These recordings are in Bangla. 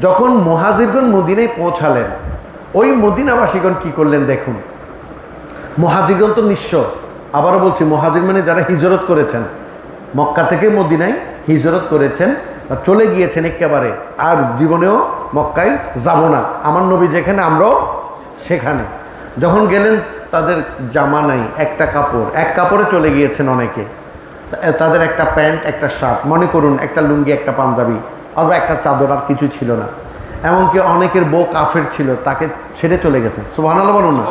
যখন মহাজিরগণ মদিনায় পৌঁছালেন, ওই মদিনাবাসীগণ কি করলেন দেখুন। মহাজিরগণ তো নিঃস্ব। আবারও বলছি, মহাজির মানে যারা হিজরত করেছেন। মক্কা থেকে মদিনায় হিজরত করেছেন বা চলে গিয়েছেন একেবারে। আর জীবনেও মক্কায় যাব না। আমার নবী যেখানে, আমরাও সেখানে। যখন গেলেন, তাদের জামা নাই, একটা কাপড়। এক কাপড়ে চলে গিয়েছেন অনেকে। তাদের একটা প্যান্ট, একটা শার্ট। মনে করুন, একটা লুঙ্গি, একটা পাঞ্জাবি। অথবা একটা চাদর আর কিছু ছিল না। এমনকি অনেকের বউ কাফের ছিল, তাকে ছেড়ে চলে গেছেন সুবহানাল্লাহ বলুন না।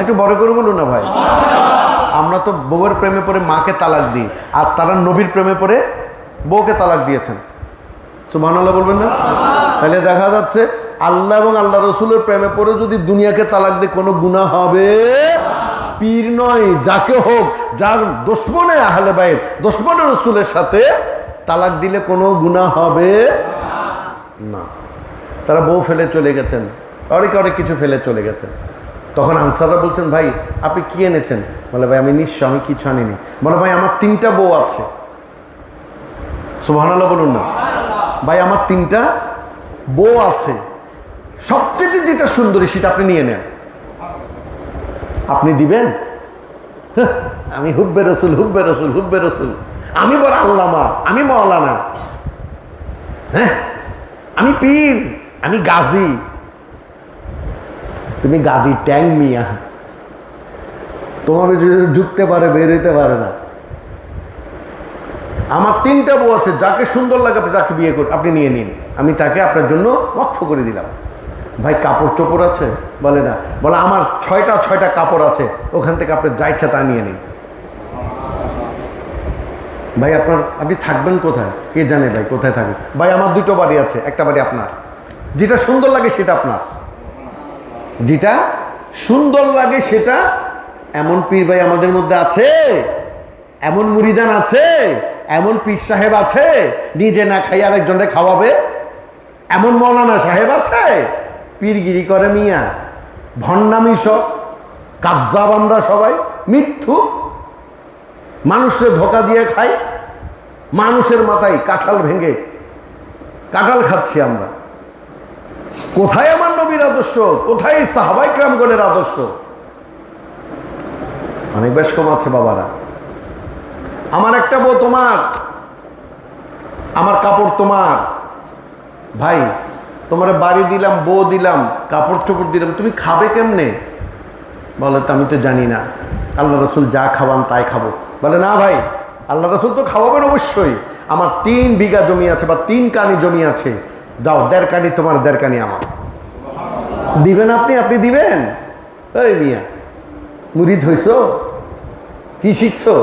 একটু বড় করে বলুন না ভাই। আমরা তো বউয়ের প্রেমে পড়ে মাকে তালাক দিই, আর তারা নবীর প্রেমে পড়ে বউকে তালাক দিয়েছেন। সুবহানাল্লাহ বলবেন না? তাহলে দেখা যাচ্ছে আল্লাহ এবং আল্লাহ রসুলের প্রেমে পড়ে যদি দুনিয়াকে তালাক দিয়ে কোনো গুণা হবে, পীর নয়, যাকে হোক, যার দুশ্মনে আহলে বাইর দুশ্মনে রসুলের সাথে তালাক দিলে কোনো গুণা হবে না। তারা বউ ফেলে চলে গেছেন অনেকে অনেক কিছু ফেলে চলে গেছেন। তখন আনসাররা বলছেন ভাই আপনি কি এনেছেন? বলে ভাই আমি নিঃস্ব আমি কিছু আনিনি। বলে ভাই আমার তিনটা বউ আছে। সুবহানাল্লাহ বলুন না। ভাই আমার তিনটা বউ আছে। সবচেয়ে যেটা সুন্দরী সেটা আপনি নিয়ে নেন। আপনি দিবেন? হ্যাঁ, আমি হুব্বে রসুল হুব্বে রসুল হুব্বে রসুল। আমি বড় আল্লামা, আমি মৌলানা হ্যাঁ? আমি পীর, আমি গাজী। তুমি গাজী ট্যাং মিয়া। তোমার যদি ঢুকতে পারে, বের হইতে পারে না। আমার তিনটা বউ আছে, যাকে সুন্দর লাগে আপনি তাকে বিয়ে করে আপনি নিয়ে নিন। আমি তাকে আপনার জন্য ওয়াকফ করে দিলাম। ভাই, কাপড় চোপড় আছে? বলে না। বলে, আমার ছয়টা ছয়টা কাপড় আছে। ওখান থেকে আপনি যা ইচ্ছা তা নিয়ে নিন। ভাই, আপনার, আপনি থাকবেন কোথায়? কে জানে ভাই, কোথায় থাকে? ভাই, আমার দুটো বাড়ি আছে, একটা বাড়ি আপনার। যেটা সুন্দর লাগে সেটা আপনার। যেটা সুন্দর লাগে সেটা এমন পীর ভাই আমাদের মধ্যে আছে, এমন মুরিদান আছে, এমন পীর সাহেব আছে, নিজে না খাই আরেকজনকে খাওয়াবে। এমন মৌলানা সাহেব আছে, পীরগিরি করে মিয়া, ভণ্ডামি সব, কাজ্জাব আমরা সবাই মিথ্যু মানুষের ধোকা দিয়ে খাই, মানুষের মাথায় কাঁঠাল ভেঙে কাঁঠাল খাচ্ছি আমরা। কোথায় আমার নবীর আদর্শ? কোথায় সাহাবাই ক্রামগণের আদর্শ? অনেক বেশ কম আছে বাবারা। আমার একটা বউ তোমার, আমার কাপড় তোমার। ভাই, তোমার বাড়ি দিলাম, বউ দিলাম, কাপড় চোপড় দিলাম, তুমি খাবে কেমনে? বলে তো আমি তো জানি না। আল্লাহ রসুল যা খাওয়ান তাই খাব। বলে, না ভাই, আল্লাহ রসুল তো খাওয়াবেন অবশ্যই। আমার তিন বিঘা জমি আছে বা তিন কানি জমি আছে। দাও, দেড় কানি তোমার, দেড় কানি আমার। দিবেন আপনি? আপনি দিবেন? এই মিয়া মুরিদ হইছ কি শিখছো?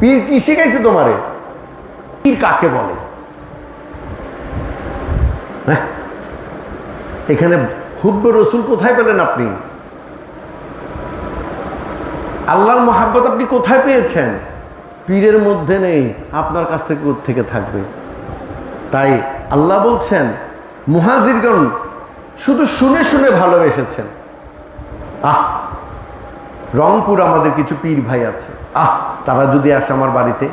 পীর কি শিখাইছে তোমারে? পীর কাকে বলে? হ্যাঁ এখানে হুব্ব রসুল কোথায় পেলেন আপনি? আল্লাহর মহাব্বত আপনি কোথায় পেয়েছেন? পীরের মধ্যে নেই, আপনার কাছ থেকে থেকে থাকবে। তাই আল্লাহ বলছেন, মুহাজিরগণ, শুধু শুনে শুনে ভালোবেসেছেন। আহ, রংপুর আমাদের কিছু পীর ভাই আছে। আহ, তারা যদি আসে আমার বাড়িতে,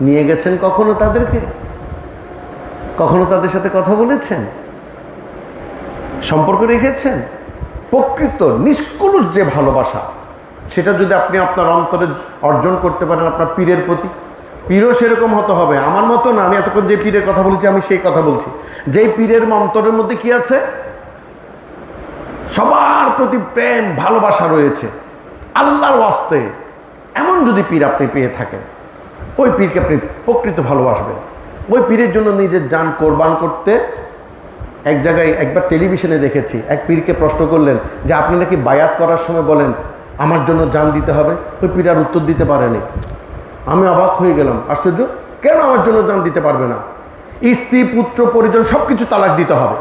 নিয়ে গেছেন কখনো তাদেরকে? কখনো তাদের সাথে কথা বলেছেন? সম্পর্ক রেখেছেন? প্রকৃত, নিষ্কুলুষ যে ভালোবাসা সেটা যদি আপনি আপনার অন্তরে অর্জন করতে পারেন আপনার পীরের প্রতি, পীরও সেরকম হতে হবে। আমার মতো না, আমি এতক্ষণ যে পীরের কথা বলেছি, আমি সেই কথা বলছি। যেই পীরের অন্তরের মধ্যে কি আছে? সবার প্রতি প্রেম, ভালোবাসা রয়েছে। আল্লাহর ওয়াস্তে। এমন যদি পীর আপনি পেয়ে থাকেন, ওই পীরকে আপনি প্রকৃত ভালোবাসবেন। ওই পীরের জন্য নিজের যান কোরবান করতে এক জায়গায় একবার টেলিভিশনে দেখেছি, এক পীরকে প্রশ্ন করলেন যে, আপনি নাকি বায়াত করার সময় বলেন আমার জন্য যান দিতে হবে। ওই পীর আর উত্তর দিতে পারেনি। আমি অবাক হয়ে গেলাম। আশ্চর্য? কেন আমার জন্য যান দিতে পারবে না? স্ত্রী, পুত্র, পরিজন সব কিছু তালাক দিতে হবে।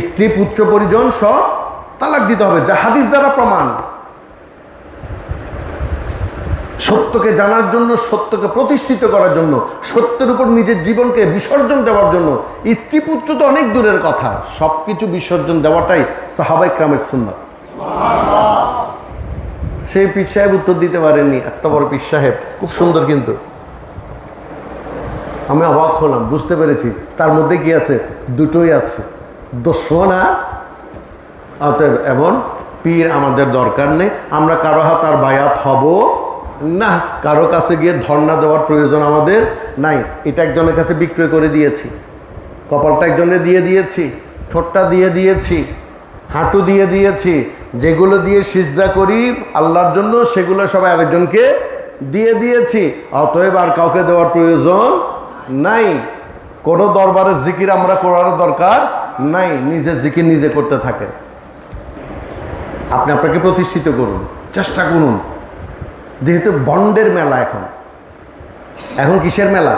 স্ত্রী, পুত্র, পরিজন সব তালাক দিতে হবে। যা হাদিস দ্বারা প্রমাণ। সত্যকে জানার জন্য, সত্যকে প্রতিষ্ঠিত করার জন্য, সত্যের উপর নিজের জীবনকে বিসর্জন দেওয়ার জন্য। স্ত্রী, পুত্র তো অনেক দূরের কথা। সব কিছু বিসর্জন দেওয়াটাই সাহাবাই ক্রামের সুন্নত। সেই পীর সাহেব উত্তর দিতে পারেননি, এত বড় পীর সাহেব, খুব সুন্দর কিন্তু। আমি অবাক হলাম, বুঝতে পেরেছি। তার মধ্যে কি আছে? দুটোই আছে। দুশ্মন আর অতএব এমন পীর আমাদের দরকার নেই। আমরা কারও হাত আর বায়াত হব না। কারও কাছে গিয়ে ধর্ণা দেওয়ার প্রয়োজন আমাদের নাই। এটা একজনের কাছে বিক্রয় করে দিয়েছি। কপালটা একজনে দিয়ে দিয়েছি। ঠোঁটটা দিয়ে দিয়েছি। হাঁটু দিয়ে দিয়েছি, যেগুলো দিয়ে সিজদা করি, আল্লাহর জন্য সেগুলো সব আরেকজনকে দিয়ে দিয়েছি। অতএব আর কাউকে দেওয়ার প্রয়োজন নাই। কোনো দরবারের জিকির আমরা করার দরকার নাই। নিজের জিকির নিজে করতে থাকেন। আপনি আপনাকে প্রতিষ্ঠিত করুন, চেষ্টা করুন। যেহেতু বন্ডের মেলা এখন। এখন কিসের মেলা?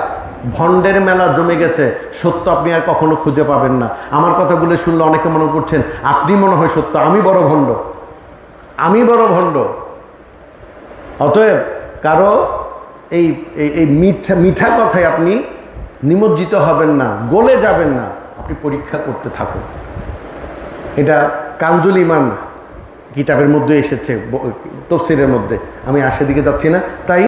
ভণ্ডের মেলা জমে গেছে। সত্য আপনি আর কখনো খুঁজে পাবেন না। আমার কথাগুলো শুনলে অনেকে মনে করছেন, আপনি মনে হয় সত্য, আমি বড় ভণ্ড। আমি বড় ভণ্ড। অতএব কারও এই, এই- মিঠা মিঠা কথায় আপনি নিমজ্জিত হবেন না, গলে যাবেন না। আপনি পরীক্ষা করতে থাকুন। এটা কাঞ্জুল ইমান কিতাবের মধ্যে এসেছে তফসিরের মধ্যে। আমি আর সেদিকে যাচ্ছি না। তাই